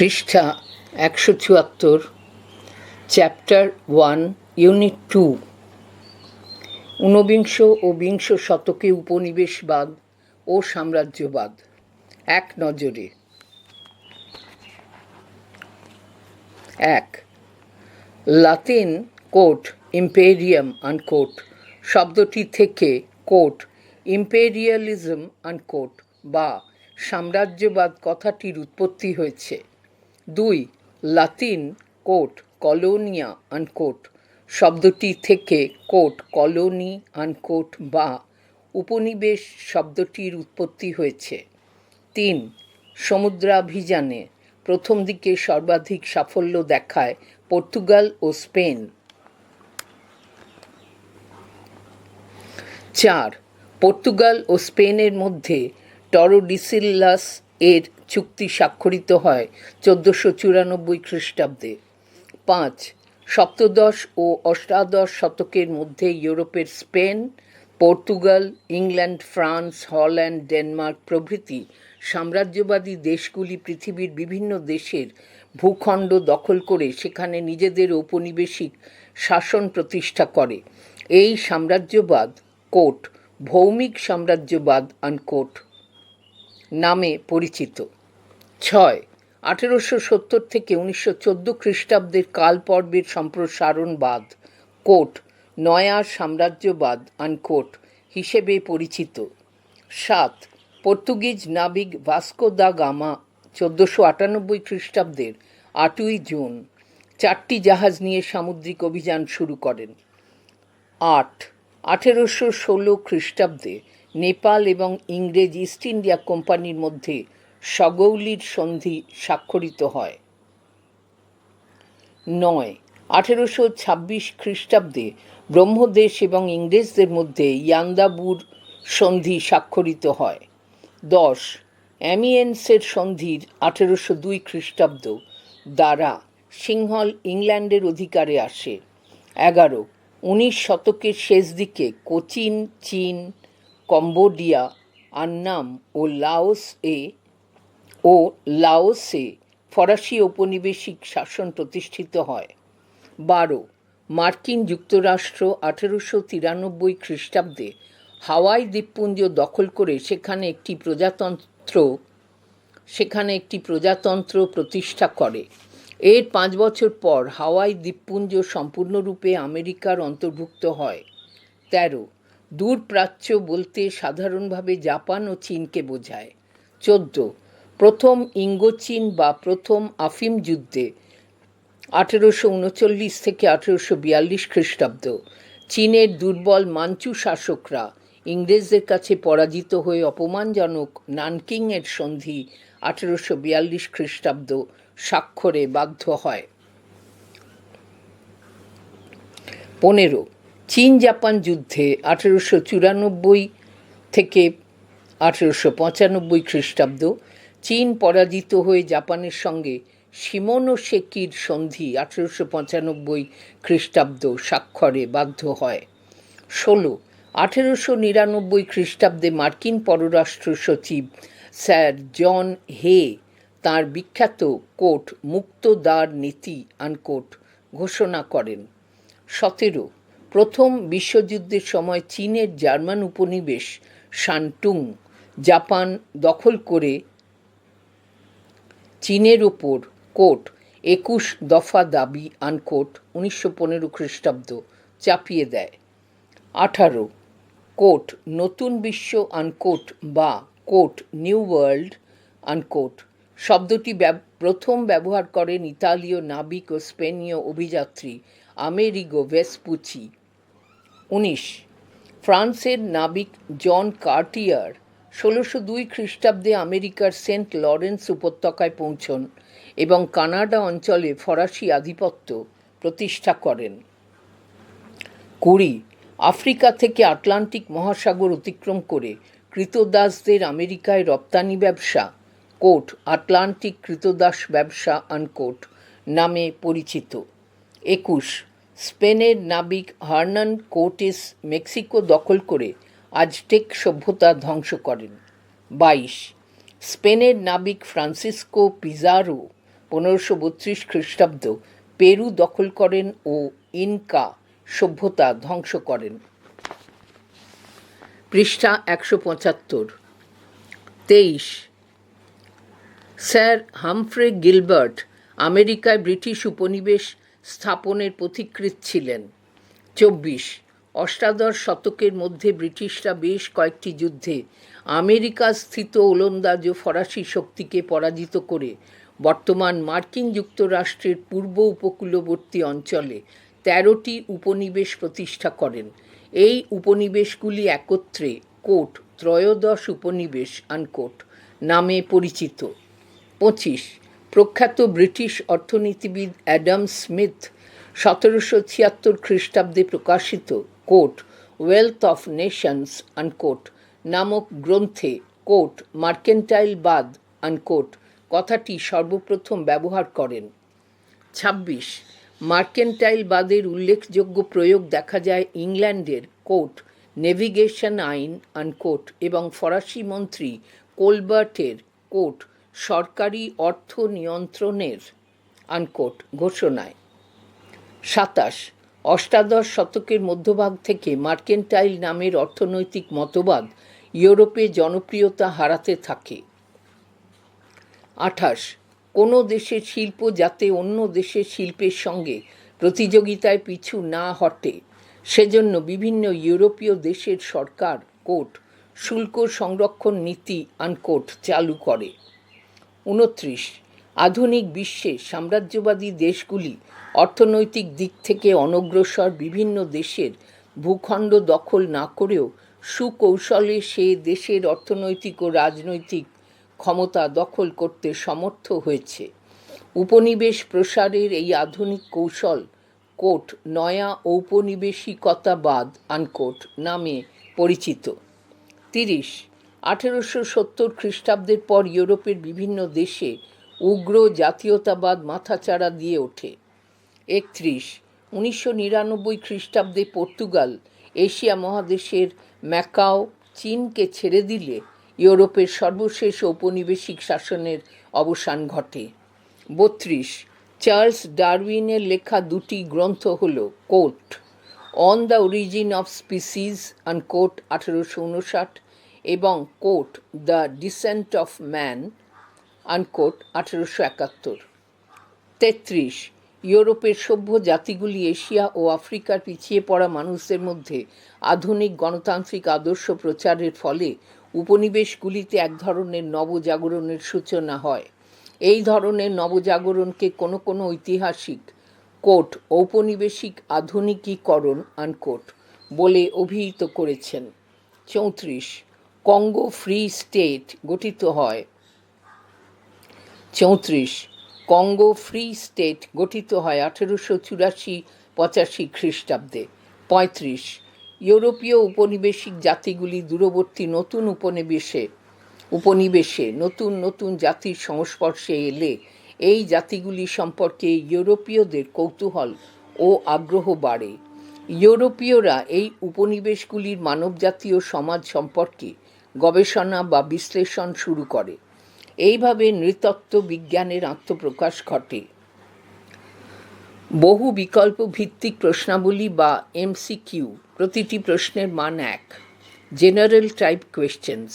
পৃষ্ঠা একশো চুয়াত্তর, চ্যাপ্টার ওয়ান, ইউনিট টু। ঊনবিংশ ও বিংশ শতকে উপনিবেশবাদ ও সাম্রাজ্যবাদ, এক নজরে। এক, লাতিন কোট ইম্পেরিয়াম আনকোট শব্দটি থেকে কোট ইম্পেরিয়ালিজম আনকোট বা সাম্রাজ্যবাদ কথাটির উৎপত্তি হয়েছে। দুই লাতিন কোট কলোনিয়া আনকোট শব্দটি থেকে কোট কলোনি আনকোট বা উপনিবেশ শব্দটির উৎপত্তি হয়েছে। তিন, সমুদ্রাভিযানে প্রথম দিকে সর্বাধিক সাফল্য দেখায় পর্তুগাল ও স্পেন। চার, পর্তুগাল ও স্পেনের মধ্যে টরোডিসিল্লাস এর চুক্তি স্বাক্ষরিত হয় চোদ্দোশো চুরানব্বই খ্রিস্টাব্দে। পাঁচ, সপ্তদশ ও অষ্টাদশ শতকের মধ্যে ইউরোপের Spain, Portugal, England, France, Holland, Denmark প্রভৃতি সাম্রাজ্যবাদী দেশগুলি পৃথিবীর বিভিন্ন দেশের ভূখণ্ড দখল করে সেখানে নিজেদের ঔপনিবেশিক শাসন প্রতিষ্ঠা করে। এই সাম্রাজ্যবাদ কোট ভৌমিক সাম্রাজ্যবাদ আনকোট নামে পরিচিত। ছয়, আঠেরোশো সত্তর থেকে উনিশশো চোদ্দ খ্রিস্টাব্দের কাল পর্বের সম্প্রসারণবাদ, কোট নয়া সাম্রাজ্যবাদ আনকোট হিসেবে পরিচিত। সাত, পর্তুগিজ নাবিক ভাস্কো দা গামা, চোদ্দোশো আটানব্বই খ্রিস্টাব্দের আটই জুন, চারটি জাহাজ নিয়ে সামুদ্রিক অভিযান শুরু করেন। আট, আঠেরোশো ষোলো খ্রিস্টাব্দে নেপাল এবং ইংরেজ ইস্ট ইন্ডিয়া কোম্পানির মধ্যে সগৌলির সন্ধি স্বাক্ষরিত হয়। নয়, আঠেরোশো ছাব্বিশ খ্রিস্টাব্দে ব্রহ্মদেশ এবং ইংরেজদের মধ্যে ইয়ান্দাবুর সন্ধি স্বাক্ষরিত হয়। দশ, অ্যামিয়েন্সের সন্ধির আঠেরোশো দুই খ্রিস্টাব্দ দ্বারা সিংহল ইংল্যান্ডের অধিকারে আসে। এগারো, উনিশ শতকের শেষ দিকে কোচিন, চীন কম্বোডিয়া, আন্নাম ও লাওস এ ও লাওসে ফরাসি ঔপনিবেশিক শাসন প্রতিষ্ঠিত হয়। বারো, মার্কিন যুক্তরাষ্ট্র আঠেরোশো তিরানব্বই খ্রিস্টাব্দে হাওয়াই দ্বীপপুঞ্জ দখল করে সেখানে একটি প্রজাতন্ত্র, সেখানে একটি প্রজাতন্ত্র প্রতিষ্ঠা করে। এর পাঁচ বছর পর হাওয়াই দ্বীপপুঞ্জ সম্পূর্ণরূপে আমেরিকার অন্তর্ভুক্ত হয়। তেরো দূরপ্রাচ্য বলতে সাধারণভাবে জাপান ও চীনকে বোঝায়। চোদ্দ, প্রথম ইঙ্গোচীন বা প্রথম আফিম যুদ্ধে, আঠেরোশো উনচল্লিশ থেকে আঠেরোশো বিয়াল্লিশ খ্রিস্টাব্দ, চীনের দুর্বল মাঞ্চু শাসকরা ইংরেজদের কাছে পরাজিত হয়ে অপমানজনক নানকিংয়ের সন্ধি আঠেরোশো বিয়াল্লিশ খ্রিস্টাব্দ স্বাক্ষরে বাধ্য হয়। পনেরো চীন জাপান যুদ্ধে আঠেরোশো চুরানব্বই থেকে আঠেরোশো পঁচানব্বই খ্রিস্টাব্দ চীন পরাজিত হয়ে জাপানের সঙ্গে শিমোনোসেকির সন্ধি আঠেরোশো পঁচানব্বই খ্রিস্টাব্দ স্বাক্ষরে বাধ্য হয়। ষোলো, আঠেরোশো নিরানব্বই খ্রিস্টাব্দে মার্কিন পররাষ্ট্র সচিব স্যার জন হে তার বিখ্যাত কোট মুক্তদার নীতি আনকোট ঘোষণা করেন। সতেরো প্রথম বিশ্বযুদ্ধের সময় চীনের জার্মান উপনিবেশ শান্টুং, জাপান দখল করে চীনের ওপর কোট একুশ দফা দাবি আনকোট উনিশশো পনেরো খ্রিস্টাব্দ চাপিয়ে দেয়। আঠারো কোট নতুন বিশ্ব আনকোট বা কোট নিউ ওয়ার্ল্ড আনকোট শব্দটি প্রথম ব্যবহার করেন ইতালীয় নাবিক ও স্পেনীয় অভিযাত্রী আমেরিগো ভেসপুচি। উনিশ। ফ্রান্সের নাবিক জন কার্টিয়ার ষোলোশো দুই খ্রিস্টাব্দে আমেরিকার সেন্ট লরেন্স উপত্যকায় পৌঁছন এবং কানাডা অঞ্চলে ফরাসি আধিপত্য প্রতিষ্ঠা করেন। কুড়ি। আফ্রিকা থেকে আটলান্টিক মহাসাগর অতিক্রম করে কৃতদাসদের আমেরিকায় রপ্তানি ব্যবসা, কোট, আটলান্টিক কৃতদাস ব্যবসা আনকোট নামে পরিচিত। একুশ। স্পেনের নাবিক হার্নান কোর্টেস মেক্সিকো দখল করে আজটেক সভ্যতা ধ্বংস করেন। বাইশ, স্পেনের নাবিক ফ্রান্সিসকো পিজারো পনেরোশো বত্রিশ খ্রিস্টাব্দ পেরু দখল করেন ও ইনকা সভ্যতা ধ্বংস করেন। পৃষ্ঠা একশো পঁচাত্তর। তেইশ, স্যার হামফ্রে গিলবার্ট আমেরিকায় ব্রিটিশ উপনিবেশ স্থাপনের পথিকৃৎ ছিলেন। চব্বিশ অষ্টাদশ শতকের মধ্যে ব্রিটিশরা বেশ কয়েকটি যুদ্ধে আমেরিকা স্থিত ওলন্দাজ ও ফরাসি শক্তিকে পরাজিত করে বর্তমান মার্কিন যুক্তরাষ্ট্রের পূর্ব উপকূলবর্তী অঞ্চলে তেরোটি উপনিবেশ প্রতিষ্ঠা করেন। এই উপনিবেশগুলি একত্রে কোট ত্রয়োদশ উপনিবেশ আনকোট নামে পরিচিত। পঁচিশ প্রখ্যাত ব্রিটিশ অর্থনীতিবিদ অ্যাডাম স্মিথ সতেরোশো ছিয়াত্তর খ্রিস্টাব্দে প্রকাশিত quote Wealth of Nations unquote নামক গ্রন্থে কোট মার্কেন্টাইল বাদ আনকোট কথাটি সর্বপ্রথম ব্যবহার করেন। ছাব্বিশ মার্কেন্টাইল বাদের উল্লেখযোগ্য প্রয়োগ দেখা যায় ইংল্যান্ডের কোট নেভিগেশন আইন আনকোট এবং ফরাসি মন্ত্রী কোলবার্টের কোট সরকারি অর্থ নিয়ন্ত্রণের আনকোট ঘোষণায়। সাতাশ, অষ্টাদশ শতকের মধ্যভাগ থেকে মার্কেন্টাইল নামের অর্থনৈতিক মতবাদ ইউরোপে জনপ্রিয়তা হারাতে থাকে। আঠাশ, কোনো দেশের শিল্প যাতে অন্য দেশের শিল্পের সঙ্গে প্রতিযোগিতায় পিছু না হটে, সেজন্য বিভিন্ন ইউরোপীয় দেশের সরকার কোট শুল্ক সংরক্ষণ নীতি আনকোট চালু করে। উনত্রিশ। আধুনিক বিশ্বে সাম্রাজ্যবাদী দেশগুলি অর্থনৈতিক দিক থেকে অনগ্রসর বিভিন্ন দেশের ভূখণ্ড দখল না করেও সুকৌশলে সে দেশের অর্থনৈতিক ও রাজনৈতিক ক্ষমতা দখল করতে সমর্থ হয়েছে। উপনিবেশ প্রসারের এই আধুনিক কৌশল, কোট, নয়া ঔপনিবেশিকতাবাদ, আনকোট, নামে পরিচিত। তিরিশ। আঠেরোশো সত্তর খ্রিস্টাব্দের পর ইউরোপের বিভিন্ন দেশে উগ্র জাতীয়তাবাদ মাথাচাড়া দিয়ে ওঠে। একত্রিশ, উনিশশো নিরানব্বই খ্রিস্টাব্দে পর্তুগাল এশিয়া মহাদেশের ম্যাকাও চীনকে ছেড়ে দিলে ইউরোপের সর্বশেষ ঔপনিবেশিক শাসনের অবসান ঘটে। বত্রিশ, চার্লস ডারউইনের লেখা দুটি গ্রন্থ হল quote. On the Origin of Species and quote আঠেরোশো উনষাট। এবং quote The Descent of Man unquote আঠেরোশো একাত্তর। তেত্রিশ, ইউরোপের সভ্য জাতিগুলি এশিয়া ও আফ্রিকার পিছিয়ে পড়া মানুষদের মধ্যে আধুনিক গণতান্ত্রিক আদর্শ প্রচারের ফলে উপনিবেশগুলিতে এক ধরনের নবজাগরণের সূচনা হয়। এই ধরনের নবজাগরণকে কোনো কোনো ঐতিহাসিক কোট ঔপনিবেশিক আধুনিকীকরণ আনকোট বলে অভিহিত করেছেন। চৌত্রিশ কঙ্গো ফ্রি স্টেট গঠিত হয়। চৌত্রিশ, কঙ্গো ফ্রি স্টেট গঠিত হয় আঠেরোশো চুরাশি পঁচাশি খ্রিস্টাব্দে। পঁয়ত্রিশ, ইউরোপীয় উপনিবেশিক জাতিগুলি দূরবর্তী নতুন উপনিবেশে উপনিবেশে নতুন নতুন জাতির সংস্পর্শে এলে এই জাতিগুলি সম্পর্কে ইউরোপীয়দের কৌতূহল ও আগ্রহ বাড়ে। ইউরোপীয়রা এই উপনিবেশগুলির মানবজাতীয় সমাজ সম্পর্কে গবেষণা বা বিশ্লেষণ শুরু করে। এইভাবে নৃতত্ত্ব বিজ্ঞানের আত্মপ্রকাশ ঘটে। বহু বিকল্প ভিত্তিক প্রশ্নাবলী বা এমসিকিউ প্রতিটি প্রশ্নের মান এক। জেনারেল টাইপ কোয়েশ্চেন্স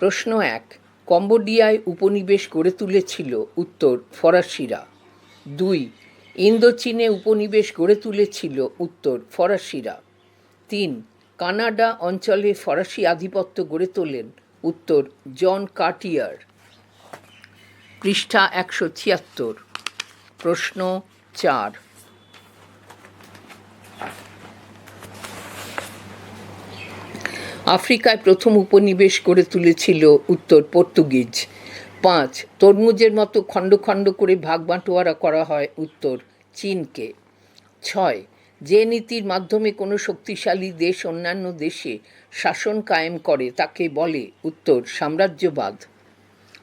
প্রশ্ন এক, কম্বোডিয়ায় উপনিবেশ গড়ে তুলেছিল উত্তর ফরাসিরা। দুই, ইন্দোচীনে উপনিবেশ গড়ে তুলেছিল উত্তর ফরাসিরা। তিন কানাডা অঞ্চলে ফরাসি আধিপত্য গড়ে তোলেন, উত্তর জন কার্টিয়ার। পৃষ্ঠা একশো ছিয়াত্তর। প্রশ্ন চার। আফ্রিকায় প্রথম উপনিবেশ গড়ে তুলেছিল উত্তর পর্তুগিজ। পাঁচ, তরমুজের মতো খণ্ড খণ্ড করে ভাগ বাঁটোয়ারা করা হয় উত্তর চীনকে। ছয় যে নীতির মাধ্যমে কোনো শক্তিশালী দেশ অন্যান্য দেশে শাসন কায়েম করে, তাকে বলে উত্তর, সাম্রাজ্যবাদ।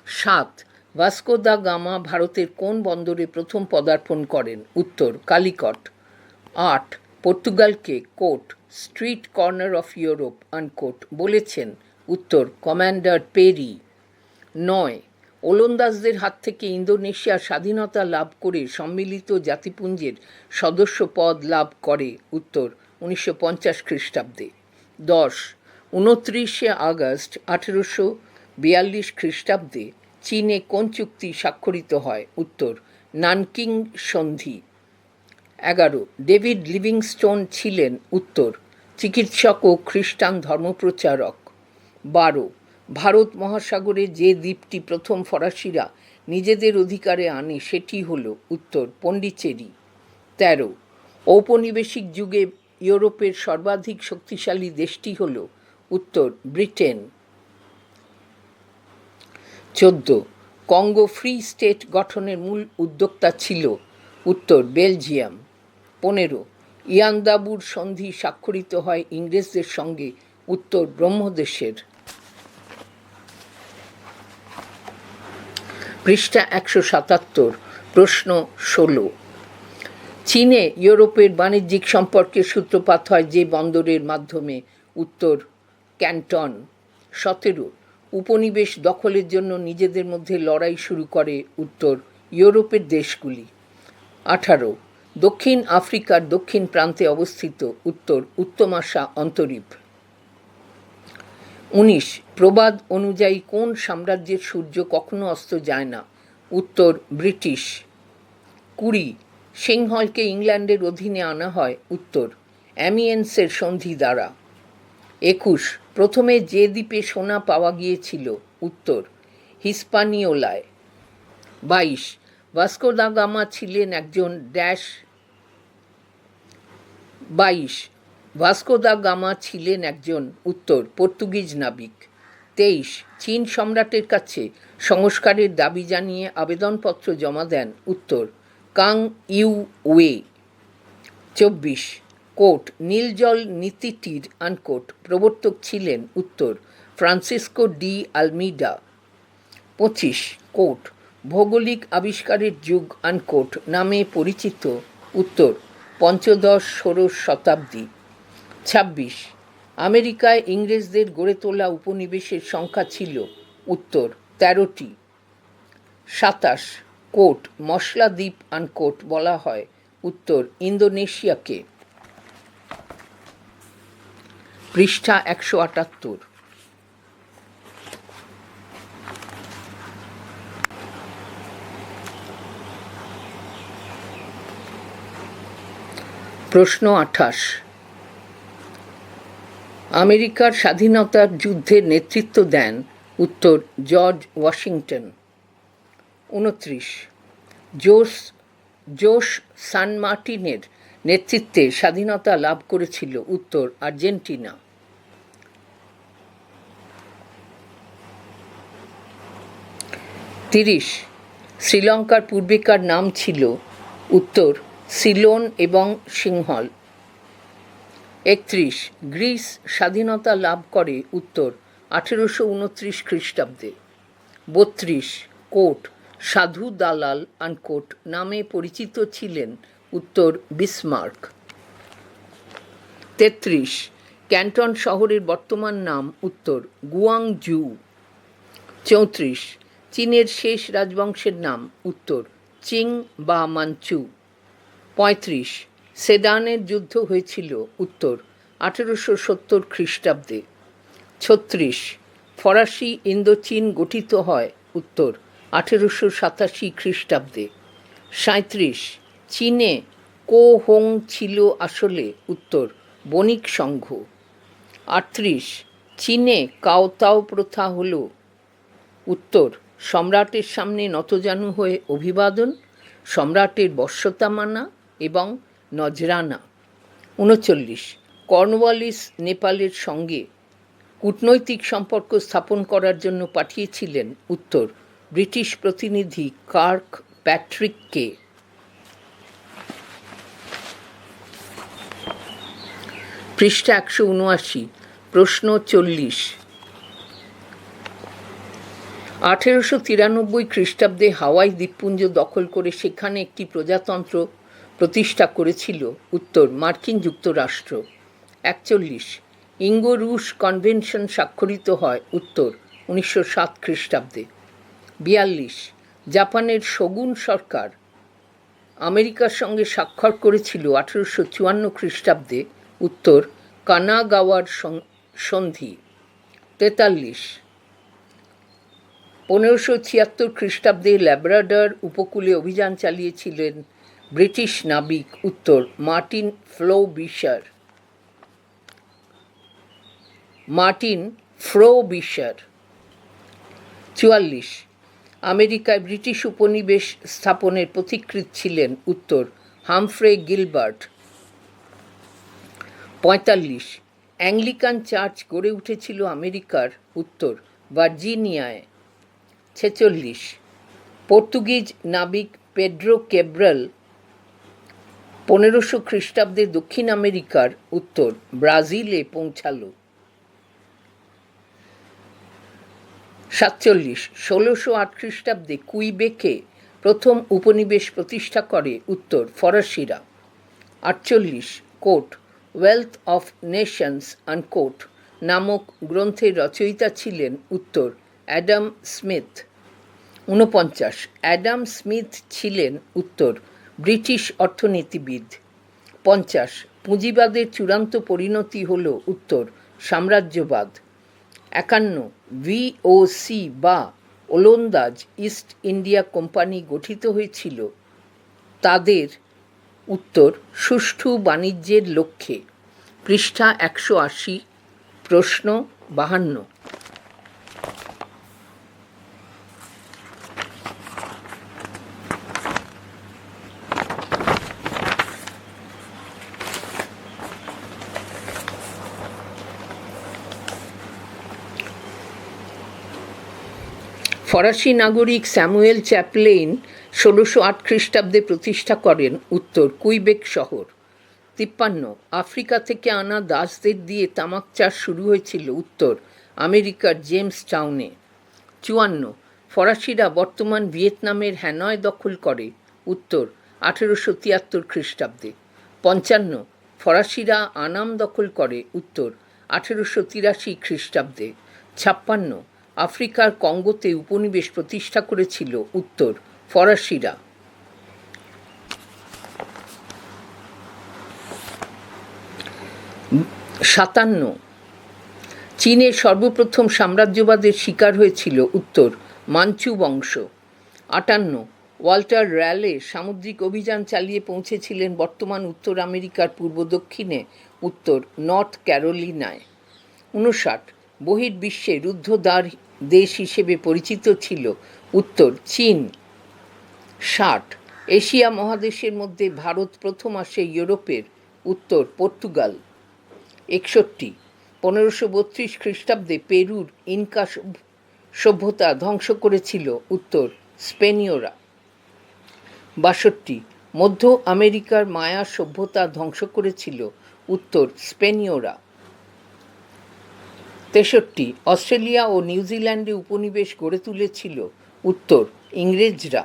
সাত, ভাস্কো দা গামা ভারতের কোন বন্দরে প্রথম পদার্পণ করেন? উত্তর, কালিকট। আট, পর্তুগালকে quote street corner of Europe, unquote, বলেছেন। উত্তর, কমান্ডার পেরি। নয় ওলন্দাজদের হাত থেকে ইন্দোনেশিয়া স্বাধীনতা লাভ করে সম্মিলিত জাতিপুঞ্জের সদস্য পদ লাভ করে উত্তর উনিশশো পঞ্চাশ খ্রিস্টাব্দে। দশ, উনত্রিশে আগস্ট আঠেরোশো বিয়াল্লিশ খ্রিস্টাব্দে চীনে কোন চুক্তি স্বাক্ষরিত হয়? উত্তর, নানকিং সন্ধি। এগারো, ডেভিড লিভিংস্টোন ছিলেন উত্তর, চিকিৎসক ও খ্রিস্টান ধর্মপ্রচারক। বারো ভারত মহাসাগরে যে দ্বীপটি প্রথম ফরাসিরা নিজেদের অধিকারে আনে, সেটি হল উত্তর পণ্ডিচেরি তেরো, ঔপনিবেশিক যুগে ইউরোপের সর্বাধিক শক্তিশালী দেশটি হল উত্তর ব্রিটেন। চোদ্দ, কঙ্গো ফ্রি স্টেট গঠনের মূল উদ্যোক্তা ছিল উত্তর বেলজিয়াম। পনেরো, ইয়ান্দাবুর সন্ধি স্বাক্ষরিত হয় ইংরেজদের সঙ্গে উত্তর ব্রহ্মদেশের। পৃষ্ঠা একশো সাতাত্তর, প্রশ্ন ষোলো। চীনে ইউরোপের বাণিজ্যিক সম্পর্কের সূত্রপাত হয় যে বন্দরের মাধ্যমে। উত্তর, ক্যান্টন। সতেরো, উপনিবেশ দখলের জন্য নিজেদের মধ্যে লড়াই শুরু করে উত্তর ইউরোপের দেশগুলি। আঠারো, দক্ষিণ আফ্রিকার দক্ষিণ প্রান্তে অবস্থিত, উত্তর উত্তমাশা অন্তরীপ। উনিশ, প্রবাদ অনুযায়ী কোন সাম্রাজ্যের সূর্য কখনো অস্ত যায় না? উত্তর, ব্রিটিশ। কুড়ি, সিংহলকে ইংল্যান্ডের অধীনে আনা হয়। উত্তর, অ্যামিয়েন্সের সন্ধি দ্বারা। একুশ, প্রথমে যে দ্বীপে সোনা পাওয়া গিয়েছিল। উত্তর, হিস্পানিওলায়। বাইশ, ভাস্কো দা গামা ছিলেন একজন ড্যাশ। বাইশ ভাস্কো দা গামা ছিলেন একজন উত্তর পর্তুগিজ নাবিক। তেইশ, চীন সম্রাটের কাছে সংস্কারের দাবি জানিয়ে আবেদনপত্র জমা দেন উত্তর কাং ইউ ওয়ে। চব্বিশ কোট নীলজল নীতিটির আনকোট প্রবর্তক ছিলেন উত্তর ফ্রান্সিসকো ডি আলমিডা। পঁচিশ কোট ভৌগোলিক আবিষ্কারের যুগ আনকোট নামে পরিচিত উত্তর পঞ্চদশ ষোড়শ শতাব্দী। ছাব্বিশ। আমেরিকায় ইংরেজদের গড়ে তোলা উপনিবেশের সংখ্যা ছিল উত্তর তেরোটি। সাতাশ কোট, মশলা দ্বীপ আনকোট বলা হয় উত্তর ইন্দোনেশিয়াকে। পৃষ্ঠা একশো আটাত্তর। প্রশ্ন আঠাশ। আমেরিকার স্বাধীনতার যুদ্ধের নেতৃত্ব দেন উত্তর জর্জ ওয়াশিংটন। উনত্রিশ। জোস, জোশ সান মার্টিনের নেতৃত্বে স্বাধীনতা লাভ করেছিল উত্তর আর্জেন্টিনা। তিরিশ। শ্রীলঙ্কার পূর্বেকার নাম ছিল উত্তর সিলোন এবং সিংহল। একত্রিশ, গ্রিস স্বাধীনতা লাভ করে উত্তর, আঠেরোশো উনত্রিশ খ্রিস্টাব্দে। বত্রিশ কোট সাধু দালাল আনকোট নামে পরিচিত ছিলেন উত্তর বিসমার্ক। তেত্রিশ, ক্যান্টন শহরের বর্তমান নাম উত্তর গুয়াংজু চৌত্রিশ, চীনের শেষ রাজবংশের নাম উত্তর চিং বা মাঞ্চু। পঁয়ত্রিশ সেদানের যুদ্ধ হয়েছিল উত্তর আঠেরোশো সত্তর খ্রিস্টাব্দে। ছত্রিশ, ফরাসি ইন্দোচীন গঠিত হয় উত্তর আঠেরোশো সাতাশি খ্রিস্টাব্দে। সাঁত্রিশ চীনে কো হোং ছিল আসলে উত্তর বণিক সংঘ। আটত্রিশ, চীনে কাওতাও প্রথা হল উত্তর সম্রাটের সামনে নতজানু হয়ে অভিবাদন, সম্রাটের বশ্যতা মানা এবং নজরানা। উনচল্লিশ। কর্নওয়ালিস নেপালের সঙ্গে কূটনৈতিক সম্পর্ক স্থাপন করার জন্য পাঠিয়েছিলেন উত্তর ব্রিটিশ প্রতিনিধি কার্ক প্যাট্রিককে। পৃষ্ঠা একশো উনআশি। প্রশ্ন চল্লিশ। আঠেরোশো তিরানব্বই খ্রিস্টাব্দে হাওয়াই দ্বীপপুঞ্জ দখল করে সেখানে একটি প্রজাতন্ত্র প্রতিষ্ঠা করেছিল উত্তর মার্কিন যুক্তরাষ্ট্র। একচল্লিশ ইঙ্গো রুশ কনভেনশন স্বাক্ষরিত হয় উত্তর উনিশশো সাত খ্রিস্টাব্দে। বিয়াল্লিশ, জাপানের শগুন সরকার আমেরিকার সঙ্গে স্বাক্ষর করেছিল আঠেরোশো চুয়ান্ন খ্রিস্টাব্দে, উত্তর কানাগাওয়ার সন্ধি। তেতাল্লিশ, পনেরোশো ছিয়াত্তর খ্রিস্টাব্দে ল্যাব্রাডর উপকূলে অভিযান চালিয়েছিলেন ব্রিটিশ নাবিক উত্তর Martin Frobisher Martin Frobisher চুয়াল্লিশ। আমেরিকায় ব্রিটিশ উপনিবেশ স্থাপনের পথিকৃৎ ছিলেন উত্তর হামফ্রে গিলবার্ট। পঁয়তাল্লিশ। অ্যাংলিকান চার্চ গড়ে উঠেছিল আমেরিকার উত্তর ভার্জিনিয়ায়। ছেচল্লিশ। পর্তুগিজ নাবিক পেড্রো কেব্রাল পনেরোশো খ্রিস্টাব্দে দক্ষিণ আমেরিকার উত্তর ব্রাজিলে পৌঁছালো। সাতচল্লিশ, ষোলোশো আট খ্রিস্টাব্দে কুইবেকে প্রথম উপনিবেশ প্রতিষ্ঠা করে উত্তর ফরাসিরা। আটচল্লিশ quote Wealth of Nations unquote নামক গ্রন্থের রচয়িতা ছিলেন উত্তর অ্যাডাম স্মিথ। ঊনপঞ্চাশ, অ্যাডাম স্মিথ ছিলেন উত্তর ব্রিটিশ অর্থনীতিবিদ। পঞ্চাশ, পুঁজিবাদের চূড়ান্ত পরিণতি হল উত্তর, সাম্রাজ্যবাদ। একান্ন ভিওসি বা ওলন্দাজ ইস্ট ইন্ডিয়া কোম্পানি গঠিত হয়েছিল। তাদের উত্তর সুষ্ঠু বাণিজ্যের লক্ষ্যে। পৃষ্ঠা একশো আশি, প্রশ্ন বাহান্ন। ফরাসি নাগরিক স্যামুয়েল চ্যাপলেন ষোলোশো আট খ্রিস্টাব্দে প্রতিষ্ঠা করেন উত্তর কুইবেক শহর। তিপ্পান্ন, আফ্রিকা থেকে আনা দাসদের দিয়ে তামাক চাষ শুরু হয়েছিল উত্তর আমেরিকার জেমস টাউনে। চুয়ান্ন, ফরাসিরা বর্তমান ভিয়েতনামের হ্যানয় দখল করে উত্তর আঠেরোশো তিয়াত্তর খ্রিস্টাব্দে। পঞ্চান্ন, ফরাসিরা আনাম দখল করে উত্তর আঠেরোশো তিরাশি খ্রিস্টাব্দে। ছাপ্পান্ন আফ্রিকার কঙ্গোতে উপনিবেশ প্রতিষ্ঠা করেছিল উত্তর ফরাসিরা। সাতান্ন। চীনের সর্বপ্রথম সাম্রাজ্যবাদের শিকার হয়েছিল উত্তর মাঞ্চু বংশ। আটান্ন। ওয়াল্টার র্যালে সামুদ্রিক অভিযান চালিয়ে পৌঁছেছিলেন বর্তমান উত্তর আমেরিকার পূর্ব দক্ষিণে, উত্তর নর্থ ক্যারোলিনায়। উনষাট। বহির্বিশ্বে রুদ্ধদ্বার দেশ হিসেবে পরিচিত ছিল। উত্তর, চীন। ষাট, এশিয়া মহাদেশের মধ্যে ভারত প্রথম আসে ইউরোপের। উত্তর, পর্তুগাল। একষট্টি, পনেরোশো বত্রিশ খ্রিস্টাব্দে পেরুর ইনকা সভ্য- সভ্যতা ধ্বংস করেছিল। উত্তর, স্পেনীয়রা। বাষট্টি, মধ্য আমেরিকার মায়া সভ্যতা ধ্বংস করেছিল। উত্তর, স্পেনীয়রা। তেষট্টি অস্ট্রেলিয়া ও নিউজিল্যান্ডে উপনিবেশ গড়ে তুলেছিল উত্তর ইংরেজরা।